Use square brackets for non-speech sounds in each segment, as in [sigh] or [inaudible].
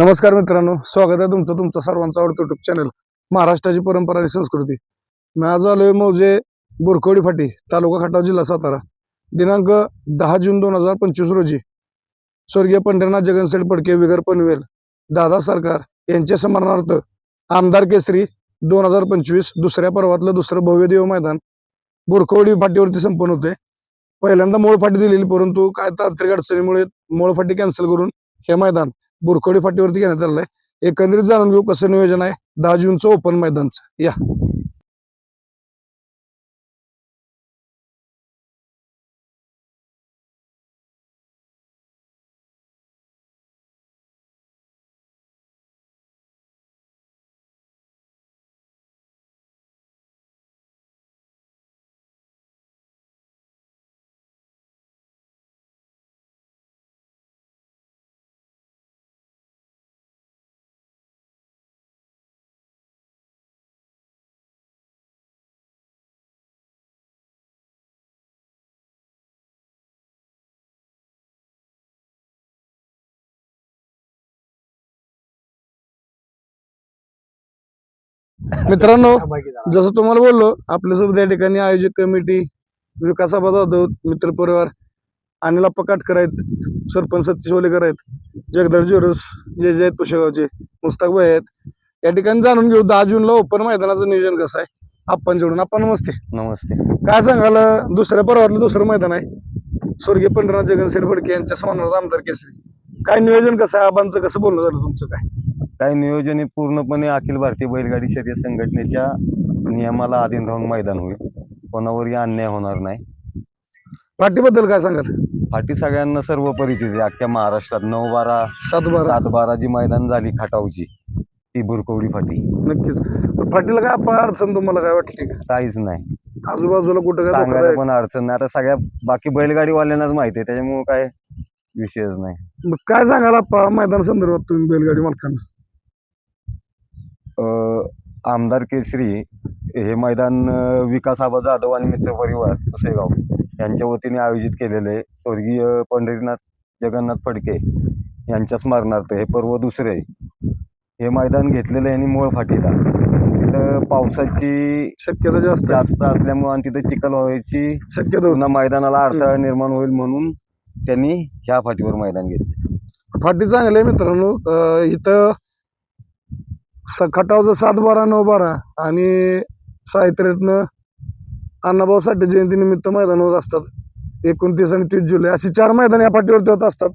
नमस्कार मित्रांनो स्वागत आहे तुमचं तुमचं सर्वांचं आवडतं युट्यूब चॅनल महाराष्ट्राची परंपरा आणि संस्कृती. मी आज आलोय मौजे बोरकवडी फाटी तालुका खटाव जिल्हा सातारा. दिनांक दहा जून दोन हजार पंचवीस रोजी स्वर्गीय पंढरनाथ जगनसेठ फडके विगर पनवेल दादा सरकार यांच्या स्मरणार्थ आमदार केसरी दोन हजार पंचवीस दुसऱ्या पर्वातलं दुसरं भव्य देव मैदान बोरकवडी फाटीवरती संपन्न होते पहिल्यांदा मूळ फाटी दिलेली परंतु काय तांत्रिक अडचणीमुळे मूळ फाटी कॅन्सल करून हे मैदान बुरखोडी फाटीवरती घेण्यात आलेलं आहे. एकंदरीत जाणून घेऊ कसं नियोजन आहे. दहा जूनचं ओपन मैदानचं. या. मित्रांनो जसं तुम्हाला बोललो आपल्यासोबत या ठिकाणी आयोजक कमिटी विकास आबा जाधव मित्र परिवार अनिल अप्पा काटकर आहेत सरपंच सतीश ओलेकर आहेत जगदळ ज्वेलर्स जे जे आहेत पुशेगावचे मुस्ताक भाई आहेत. या ठिकाणी जाणून घेऊ दहा जूनला ओपन मैदानाचं नियोजन कसं आहे? आप्पांच्याकडून आपण नमस्ते. नमस्ते. काय सांगाल दुसऱ्या पर्वातलं दुसरं मैदान आहे? स्वर्गीय पंढरनाथ जगनसेठ फडके यांच्या सन्मानात आमदार केसरी. काय नियोजन कसं आहे? आबांचं कसं बोलणं झालं तुमचं काय? काय नियोजन हे पूर्णपणे अखिल भारतीय बैलगाडी शर्यत संघटनेच्या नियमाला अधीन राहून मैदान होईल. कोणावरही अन्याय होणार नाही. पाठीबद्दल काय सांगाल? फाटी सगळ्यांना सर्व परिचित आहे. अख्ख्या महाराष्ट्रात नऊ बारा सात बारा. सात बारा जी मैदान झाली खाटावची ती भुरकवडी फाटी. नक्कीच. फाटीला काय आपण अडचण तुम्हाला काय वाटते का काहीच नाही. आजूबाजूला कुठं काय धोका सांगायला आहे? पण अडचण नाही. आता सगळ्या बाकी बैलगाडीवाल्यांनाच माहिती आहे. त्याच्यामुळे काय विषयच नाही. मग काय सांगाल आप्पा मैदान संदर्भात तुम्ही बैलगाडी मालकांना? आमदार केसरी हे मैदान विकास आबा जाधव आणि मित्र परिवार पुसेगाव यांच्या वतीने आयोजित केलेले स्वर्गीय पंढरीनाथ जगन्नाथ फडके यांच्या स्मरणार्थ हे पर्व दुसरे. हे मैदान घेतलेलं आहे आणि मूळ फाटीला तिथं पावसाची शक्यता जास्त. जास्त असल्यामुळे आणि तिथं चिखल व्हायची शक्यता मैदानाला अडथळा निर्माण होईल म्हणून त्यांनी ह्या फाटीवर मैदान घेतले फाटी चांगली आहे मित्रांनो इथं स- खटावचं सात बारा नऊ बारा आणि साहित्यातनं अण्णाभाऊ साठे जयंतीनिमित्त मैदान होत असतात. एकोणतीस आणि तीस जुलै अशी चार मैदान या फाटीवरती होत असतात.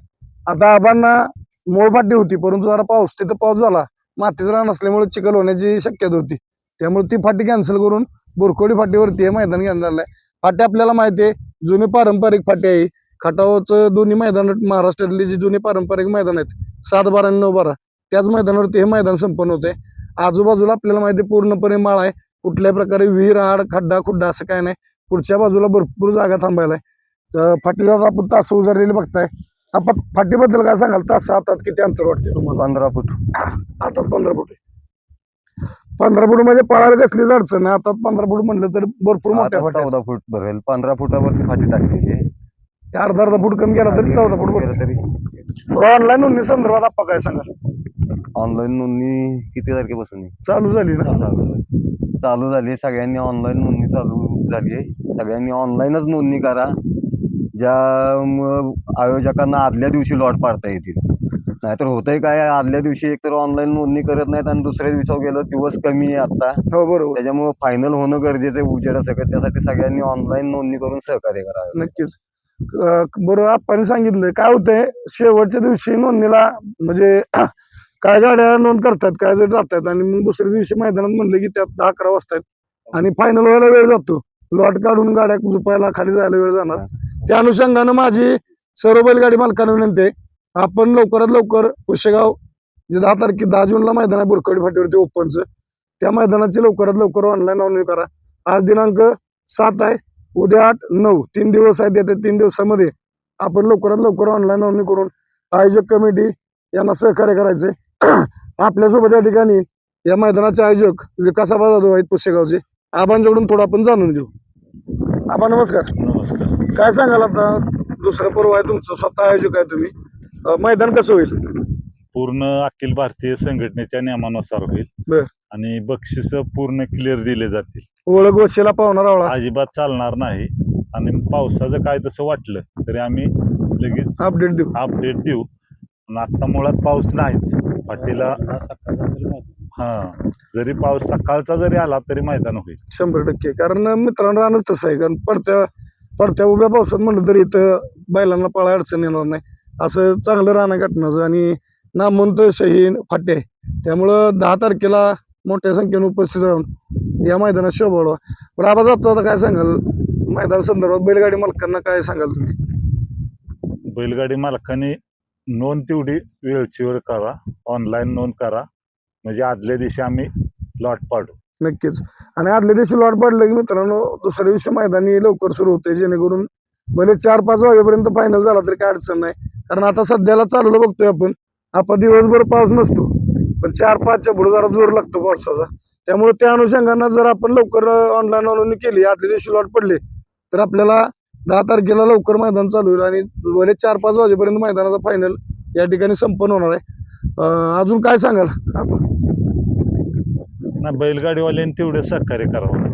आता आबांना मूळ फाटी होती परंतु जरा पाऊस तिथं पाऊस झाला. मातीचं रान असल्यामुळे चिखल होण्याची शक्यता होती. त्यामुळे ती फाटी कॅन्सल करून बोरकोडी फाटीवरती हे मैदान घेण्यात आलं आहे फाटी आपल्याला माहिती आहे जुनी पारंपरिक फाटी आहे. खटावचं दोन्ही मैदान महाराष्ट्रातली जी जुनी पारंपरिक मैदान आहेत सात बारा आणि नऊ बारा. त्याच मैदानावरती हे मैदान संपन्न होते आजूबाजूला आपल्याला माहिती आहे पूर्णपणे माळ आहे. कुठल्याही प्रकारे विहीर आड खड्डा खुड्डा असं काय नाही. पुढच्या बाजूला भरपूर जागा थांबायला आहे. तर फाटीला आता आपण तास उजारलेली बघताय. आपण फाटीबद्दल काय सांगाल? तास हातात किती अंतर वाटते तुम्हाला पंधरा फूट. हातात पंधरा फूट. पंधरा फूट म्हणजे पळायला कसलीच अडचण नाही. हातात पंधरा फूट म्हणलं तर भरपूर मोठ्या आता फाट्या चौदा फूट भरेल. पंधरा फुटावरती फाटी टाकलेली आहे. अर्धा अर्धा फूट कमी गेला तरी चौदा फूट गेलं तरी. ऑनलाईन नोंदणी संदर्भात आपण काय सांगाल? ऑनलाईन नोंदणी किती तारखेपासून आहे? चालू झाली ना. चालू झाली. सगळ्यांनी ऑनलाईन नोंदणी चालू झाली आहे. सगळ्यांनी ऑनलाईनच नोंदणी करा. ज्या आयोजकांना आदल्या दिवशी लॉट पाडता येतील. नाहीतर होतंय काय? आदल्या दिवशी एकतर ऑनलाईन नोंदणी करत नाहीत आणि दुसऱ्या दिवसावर गेलं दिवस कमी आहे आता हो बरोबर. त्याच्यामुळे फायनल होणं गरजेचं आहे उजेडा सगळं त्यासाठी सगळ्यांनी ऑनलाईन नोंदणी करून सहकार्य करावं नक्कीच. अं, बरोबर आपण सांगितलं काय होतंय? शेवटच्या दिवशी नोंदणीला म्हणजे काय गाड्या नोंद करतात काय जर राहतात आणि मग दुसऱ्या दिवशी मैदानात म्हणलं की त्यात दहा अकरा वाजतात आणि फायनल व्हायला वेळ जातो. लॉट काढून गाड्या झुपायला खाली जायला वेळ जाणार. त्या अनुषंगानं माझी सर्व बैलगाडी मालकांना विनंती आहे आपण लवकरात लवकर कुशेगाव जे दहा तारखे दहा जूनला मैदान आहे बुरकडी फाटीवरती ओपनचं त्या मैदानाची लवकरात लवकर ऑनलाईन नोंदणी करा. आज दिनांक सात आहे उद्या आठ नऊ तीन दिवस आहेत येत्या तीन दिवसामध्ये आपण लवकरात लवकर ऑनलाईन नोंदणी करून आयोजक कमिटी यांना सहकार्य करायचे [clears throat] आपल्यासोबत या ठिकाणी या मैदानाचे आयोजक विकास आबा जाधव आहेत पुशेगावचे आबांच्याकडून थोडं आपण जाणून घेऊ. आबा नमस्कार. नमस्कार. काय सांगाल आता? दुसरं पर्व आहे तुमचं स्वतः आयोजक आहे तुम्ही. अं, मैदान कसं होईल? पूर्ण अखिल भारतीय संघटनेच्या नियमानुसार होईल. बर. आणि बक्षीस पूर्ण क्लिअर दिले जातील. ओळख वशीला पाहुणा रावळा अजिबात चालणार नाही. आणि पावसाचं काय तसं वाटलं तरी आम्ही लगेच अपडेट देऊ. अपडेट देऊ. पण आता मुळात पाऊस नाहीच. फाटीला हा जरी पाऊस सकाळचा जरी आला तरी मैदान होईल. शंभर टक्के. कारण मित्रांनो राहणंच तसं आहे. कारण पडत्या पडत्या उभ्या पावसात म्हणलं तरी इथं बैलांना पळा अडचण येणार नाही. असं चांगलं राहणं गाठण्याचं आणि नामवंत शहीन फाटे. त्यामुळं दहा तारखेला मोठ्या संख्येने उपस्थित राहून या मैदानात शोभा बरं आबा जाता आता काय सांगाल? मैदान संदर्भात बैलगाडी मालकांना काय सांगाल तुम्ही? बैलगाडी मालकाने नोंद तेवढी वेळचीवर करा. ऑनलाईन नोंद करा. म्हणजे आदल्या दिवशी आम्ही लॉट पाडू. नक्कीच. आणि आदल्या दिवशी लॉट पडलं की मित्रांनो दुसऱ्या दिवशी मैदानी लवकर सुरू होते. जेणेकरून भले चार पाच वाजेपर्यंत फायनल झाला तरी काय अडचण नाही. कारण आता सध्याला चाललं बघतोय आपण. आपण दिवसभर पाऊस नसतो. पण चार पाचच्या पुढे जरा जोर लागतो पावसाचा. त्यामुळे त्या अनुषंगानं जर आपण लवकर ऑनलाईन ऑनलाईन केली आदल्या दिवशी लॉट पडले तर आपल्याला दहा तारखेला लवकर मैदान चालू होईल आणि भले चार पाच वाजेपर्यंत मैदानाचा फायनल या ठिकाणी संपन्न होणार आहे. अजून काय सांगाल आपण? ना बैलगाडीवाल्यांनी तेवढे सहकार्य करावं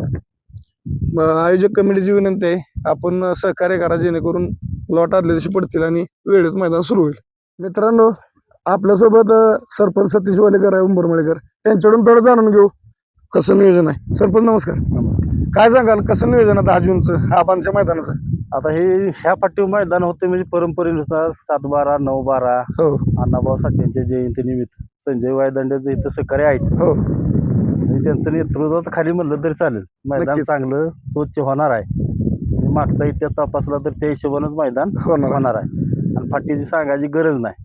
आयोजक कमिटीची विनंती आहे आपण सहकार्य करा जेणेकरून लॉट आदल्या दिवशी पडतील आणि वेळेत मैदान सुरू होईल. मित्रांनो आपल्यासोबत सरपंच सतीश वालेकर आहे उंबरमळेकर. त्यांच्याकडून थोडं जाणून घेऊ कसं नियोजन आहे. सरपंच नमस्कार. नमस्कार. काय सांगाल कसं नियोजन आहे दहा जूनचं आबांच्या मैदानाचं? आता हे ह्या पाठीवर मैदान होते म्हणजे परंपरेनुसार सात बारा नऊ बारा हो. अण्णाभाऊ साठ्यांच्या जयंतीनिमित्त. संजय वायदंड्याचं इथं सहकार्य आहेच हो. आणि त्यांचं नेतृत्वात खाली म्हणलं तरी चालेल. मैदान नक्कीच. चांगलं स्वच्छ होणार आहे. आणि मागचा इतिहास तपासला तर त्या हिशोबानंच मैदान होणार होणार आहे. आणि फाटीची सांगायची गरज नाही.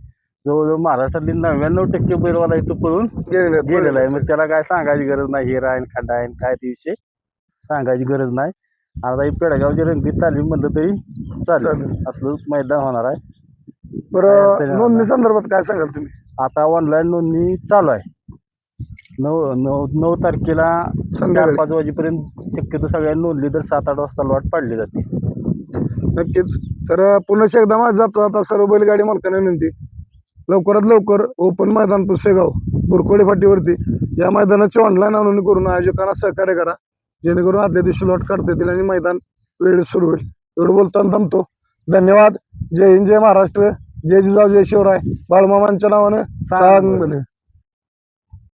जवळजवळ महाराष्ट्रातली नव्याण्णव टक्के बैलवाला इथं पळून गेलेले गेलेला आहे. मग त्याला काय सांगायची गरज नाही? हिरा आहे खड्डा आहे काय ते विषय सांगायची गरज नाही. आता ही पेडगावची रंगीत तालीम म्हणलं तरी चालेल. चालेल. असलं मैदान होणार आहे. बरं नोंदणी. संदर्भात काय सांगाल तुम्ही? आता ऑनलाईन नोंदणी चालू आहे. नऊ नऊ नऊ तारखेला चार संध्याकाळी पाच वाजेपर्यंत शक्यतो सगळ्यांनी नोंदली तर सात आठ वाजता लॉट पाडली जाते. नक्कीच. तर पुन्हा एकदा माझा जाता. आता सर्व बैलगाडी मालकांना विनंती. लवकरात लवकर ओपन मैदान पुसेगाव बुरकोडी फाटीवरती. या मैदानाची ऑनलाईन नोंदणी करून आयोजकांना सहकार्य करा. जेणेकरून आदल्या दिवशी लॉट काढता येतील आणि मैदान वेळेत सुरू होईल. एवढं बोलताना थांबतो. धन्यवाद. जय हिंद जय महाराष्ट्र. जय जिजाऊ जय शिवराय. बाळमामांच्या नावानं चांगलं